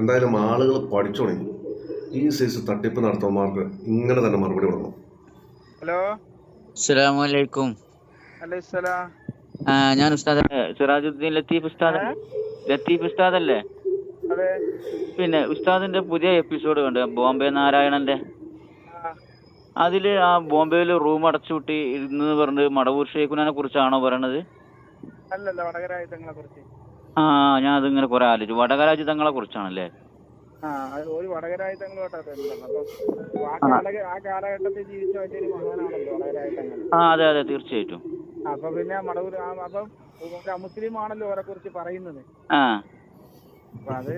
എന്തായാലും ആളുകൾ പഠിച്ചോണി. ഈ സൈസ് തട്ടിപ്പ് നടത്തുന്നവർക്ക് ഇങ്ങനെ തന്നെ മറുപടി കൊടുക്കണം. ഹലോ? അസ്സലാമലൈക്കും ആ ഞാൻ ഉസ്താദ് സിറാജുദ്ദീൻ ലത്തീഫ് ഉസ്താദ് ലത്തീഫ് ഉസ്താദ് അല്ലേ പിന്നെ ഉസ്താദിന്റെ പുതിയ എപ്പിസോഡ് കണ്ട് ബോംബെ നാരായണന്റെ. അതിൽ ആ ബോംബെയിൽ റൂം അടച്ചുപൂട്ടി ഇരുന്ന് പറഞ്ഞ് മടവൂർ ഷേഖുനെ കുറിച്ചാണോ പറയണത്? അല്ലല്ല വടകരായുധങ്ങളെ കുറിച്ച്. ആ ഞാൻ അതിങ്ങനെ കുറെ ആലോചിച്ചു. വടകരാജിതങ്ങളെ കുറിച്ചാണല്ലേ ആ അത് ഒരു വടകരായുധങ്ങളോട്ടാ അപ്പൊ ആ കാല ആ കാലഘട്ടത്തിൽ ജീവിച്ച വലിയൊരു മഹാനാണല്ലോ വടകരായുധങ്ങൾ ആ അതെ അതെ തീർച്ചയായിട്ടും. അപ്പൊ പിന്നെ മടവൂർ ആ, അപ്പം ഒരു മുസ്ലിം ആണല്ലോ അവരെ കുറിച്ച് പറയുന്നത്. ആ. അപ്പൊ അത്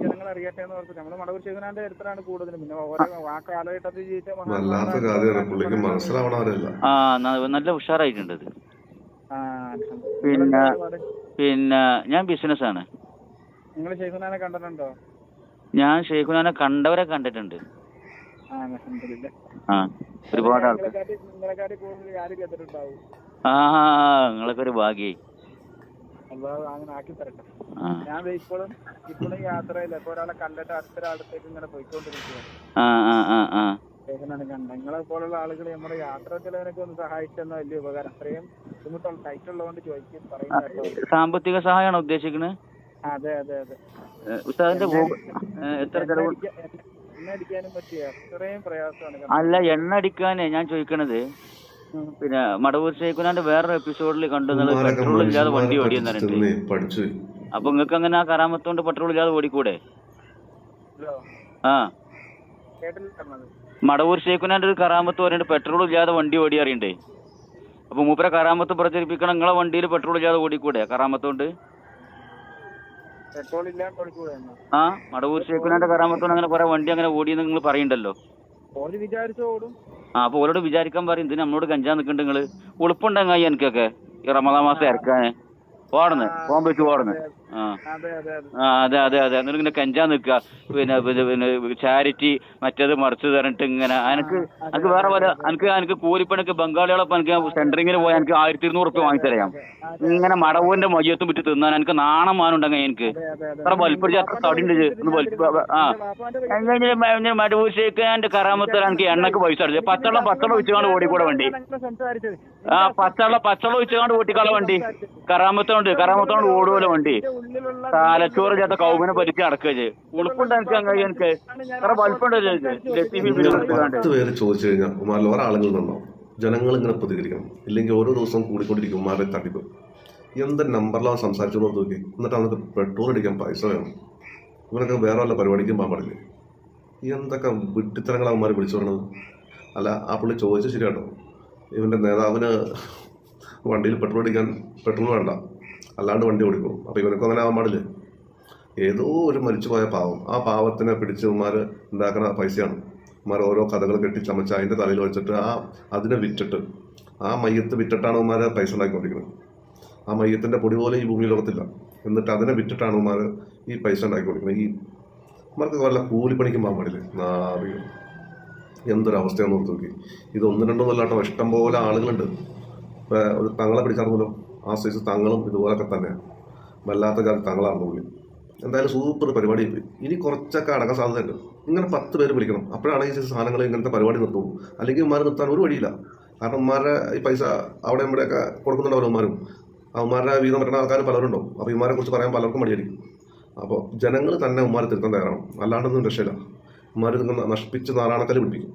ജനങ്ങൾ അറിയട്ടെ എന്ന് പറഞ്ഞു നമ്മൾ മടവൂർ ശിവനാന്റെ ചരിത്രമാണ് കൂടുതലും. പിന്നെ ഓരോ ആ. കാലഘട്ടത്തിൽ ജീവിച്ച വല്ലാത്ത മഹാന്മാരായ കാര്യമാണ് പുള്ളിക്ക് മനസ്സിലാവണവരല്ല. ആ ന- നല്ല ഉഷാറായിട്ടുണ്ട് അത്. ആ പിന്നെ- പിന്നെ ഞാൻ ബിസിനസ് ആണ് നിങ്ങൾ ഷെയ്ഖുനാനെ കണ്ടിട്ടുണ്ടോ? ഞാൻ ഷെയ്ഖുനാനെ കണ്ടവരെ കണ്ടിട്ടുണ്ട്. ആ ഒരുപാട് ആൾക്കാർ ആ നിങ്ങളൊക്കെ ഒരു അല്ലാതെ അങ്ങനെ ആക്കി തരട്ടെ. ഞാൻ ഇപ്പോഴും ഇപ്പോഴും യാത്രയില്ല ഇപ്പൊ ഒരാളെ കണ്ടിട്ട് അടുത്തൊരാളത്തേക്ക് ഇങ്ങനെ പോയിക്കൊണ്ടിരിക്കുകയാണ് ആ കണ്ടത് നിങ്ങളെ പോലുള്ള ആളുകൾ നമ്മുടെ യാത്ര ചിലവരൊക്കെ ഒന്ന് സഹായിച്ചെന്ന വലിയ ഉപകാരം. അത്രയും ബുദ്ധിമുട്ടുള്ള ടൈറ്റ് ഉള്ളതുകൊണ്ട് ചോദിക്കും പറയുന്നത് സാമ്പത്തിക സഹായമാണ് ഉദ്ദേശിക്കുന്നത്? അതെ അതെ അതെ. ഉസ്താദിന്റെ എത്ര ചെലവ്? എണ്ണ- അടിക്കാനും പറ്റിയ അത്രയും പ്രയാസമാണ് അല്ല എണ്ണ അടിക്കാനേ ഞാൻ ചോദിക്കണത്. ഉം. പിന്നെ മടവൂർ ശേഖുനാന്റെ വേറൊരു എപ്പിസോഡിൽ കണ്ടു നിങ്ങൾ പെട്രോൾ ഇല്ലാതെ വണ്ടി ഓടി ഓടിയെന്ന് പറഞ്ഞിട്ട്. അപ്പൊ നിങ്ങൾക്ക് അങ്ങനെ ആ കരാമത്തോണ്ട് പെട്രോൾ ഇല്ലാതെ ഓടിക്കൂടെ? ആ. മടവൂർ ഷെയ്ഖുനാന്റെ ഒരു കറാമത്ത് പറയുന്നത് പെട്രോൾ ഇല്ലാതെ വണ്ടി ഓടി അറിയണ്ടേ? അപ്പൊ മൂപ്പര കറാമത്ത് പ്രചരിപ്പിക്കണം നിങ്ങളെ വണ്ടിയിൽ പെട്രോൾ ഇല്ലാതെ ഓടിക്കൂടെ? കറാമത്ത് കൊടുക്കൂടെ ആ മടവൂർ ഷേഖുനാന്റെ കറാമത്ത് കൊണ്ട് അങ്ങനെ കുറെ വണ്ടി അങ്ങനെ ഓടി നിങ്ങൾ പറയണ്ടല്ലോ? ആ അപ്പൊ ഓരോട് വിചാരിക്കാൻ പറയും ഇതിന് നമ്മളോട് കഞ്ചാൻ നിൽക്കുന്നുണ്ട് നിങ്ങൾ. ഉളുപ്പുണ്ടെങ്കിൽ എനിക്കൊക്കെ? ഈ റമദാ മാസം ഇറക്കാന്. ഓടന്ന് പോകാൻ പറ്റുമോ ഓടന്ന് ആ. അതെ അതെ അതെ. എന്നിട്ട് ഇങ്ങനെ കഞ്ചാൻ നിൽക്കുക. പിന്നെ പിന്നെ ചാരിറ്റി മറ്റേത് മറിച്ച് തരണിട്ട് ഇങ്ങനെ. എനിക്ക് എനിക്ക് വേറെ പോലെ എനിക്ക് എനിക്ക് കൂലിപ്പണിക്ക് ബംഗാളികളൊപ്പം എനിക്ക് സെന്ററിങ്ങിന് പോയാൽ എനിക്ക് ആയിരത്തി ഇരുന്നൂറ് റുപ്യ വാങ്ങിത്തരാം ഇങ്ങനെ മടവൂന്റെ മയ്യത്തും വിറ്റ് തിന്നാൻ എനിക്ക് നാണം മാനുണ്ടെങ്കിൽ എനിക്ക്. അതെ അതെ അതെ. അത്ര വലിപ്പിടിച്ച അത്ര വലിപ്പ ആ. മടവൂർ ഷേഖാന്റെ കറാമത്തര എനിക്ക് എണ്ണക്ക് പൈസ അടിച്ചു. പച്ചവെള്ളം പച്ചവെള്ളം വെച്ചുകൊണ്ട് ഓടിക്കൂടെ വണ്ടി. ആ പച്ചവെള്ളം പച്ചവെള്ളം വെച്ചുകൊണ്ട് ഓട്ടിക്കാളെ വണ്ടി. കറാമത്തോണ്ട് കറാമത്തോണ്ട് ഓടുമല്ലോ വണ്ടി. തലച്ചോറ് ചേട്ട കൗമിനെ പറ്റിച്ച് നടക്കുക ചെയ്യും. ഉളുപ്പുണ്ട് എനിക്ക് അങ്ങനെ എനിക്ക്? അത്ര പത്ത് പേര് ചോദിച്ചു കഴിഞ്ഞാൽ ഉമാരിൽ ജനങ്ങൾ ഇങ്ങനെ പ്രതികരിക്കണം. ഇല്ലെങ്കിൽ ഓരോ ദിവസവും കൂടിക്കൊണ്ടിരിക്കും ഉമാരെ തട്ടിപ്പ് എന്ത് നമ്പറിലാണ് സംസാരിച്ചു നോക്കി നോക്കി. എന്നിട്ട് അവർക്ക് പെട്രോൾ അടിക്കാൻ പൈസ വേണം. ഇവനൊക്കെ വേറെ വല്ല പരിപാടിക്കും പോകാൻ പാടില്ലേ? എന്തൊക്കെ വിട്ടിത്തരങ്ങളാണ് അവന്മാർ വിളിച്ചു പറഞ്ഞത്? അല്ല ആ പുള്ളി ചോദിച്ചത് ശരിയാട്ടോ. ഇവന്റെ നേതാവിന് വണ്ടിയിൽ പെട്രോൾ അടിക്കാൻ പെട്രോൾ വേണ്ട. അല്ലാണ്ട് വണ്ടി ഓടിക്കും. അപ്പോൾ ഇവനൊക്കെ അങ്ങനെ ആവാൻ പാടില്ലേ? ഏതോ ഒരു മരിച്ചുപോയ പാവം. ആ പാവത്തിനെ പിടിച്ച് ഉമ്മാർ ഉണ്ടാക്കുന്ന പൈസയാണ്. ഉമ്മാർ ഓരോ കഥകൾ കെട്ടി ചമച്ച് അതിന്റെ തലയിൽ വെച്ചിട്ട് ആ അതിനെ വിറ്റിട്ട് ആ മയ്യത്ത് വിറ്റിട്ടാണ് ഉമ്മാർ പൈസ ഉണ്ടാക്കിക്കൊണ്ടിരിക്കുന്നത്. ആ മയ്യത്തിന്റെ പൊടി പോലെ ഈ ഭൂമി ലോകത്തില്ല. എന്നിട്ട് അതിനെ വിറ്റിട്ടാണ് ഉമ്മാർ ഈ പൈസ ഉണ്ടാക്കിക്കൊണ്ടിരിക്കുന്നത്. ഈ ഉമ്മാർക്ക് വല്ല കൂലിപ്പണിക്കും പോകാൻ പാടില്ലേ? നാറിയ എന്തൊരവസ്ഥയാണെന്ന് ഓർത്ത് നോക്കി. ഇത് ഒന്ന് രണ്ടൊന്നും അല്ലാട്ടോ. ഇഷ്ടംപോലെ ആളുകളുണ്ട്. ഒരു തങ്ങളെ പിടിച്ചറിഞ്ഞല്ലോ ആ സൈസ് തങ്ങളും ഇതുപോലൊക്കെ തന്നെയാണ് വല്ലാത്ത കാലത്ത് തങ്ങളാണ് പുള്ളി എന്തായാലും സൂപ്പർ പരിപാടി പോയി ഇനി കുറച്ചൊക്കെ അടങ്ങാൻ സാധ്യതയുണ്ട്. ഇങ്ങനെ പത്ത് പേര് വിളിക്കണം. അപ്പോഴാണ് ഈ സാധനങ്ങൾ ഇങ്ങനത്തെ പരിപാടി നിർത്തുള്ളൂ. അല്ലെങ്കിൽ ഉമ്മാരെ നിർത്താൻ ഒരു വഴിയില്ല. കാരണം ഉമ്മാരുടെ ഈ പൈസ അവിടെ ഇവിടെയൊക്കെ കൊടുക്കുന്നുണ്ടാവും ആ ഉമ്മാരുടെ വീതം പറ്റുന്ന ആൾക്കാർ പലരുണ്ടാവും അപ്പോൾ ഇമാരെ കുറിച്ച് പറയാൻ പലർക്കും മടിയായിരിക്കും. അപ്പോൾ ജനങ്ങൾ തന്നെ ഉമ്മാരെ തിരുത്താൻ തയ്യാറാണ് അല്ലാണ്ടൊന്നും രക്ഷയില്ല. ഉമ്മാരെ നശിപ്പിച്ച് നാറാണക്കൽ പിടിപ്പിക്കും.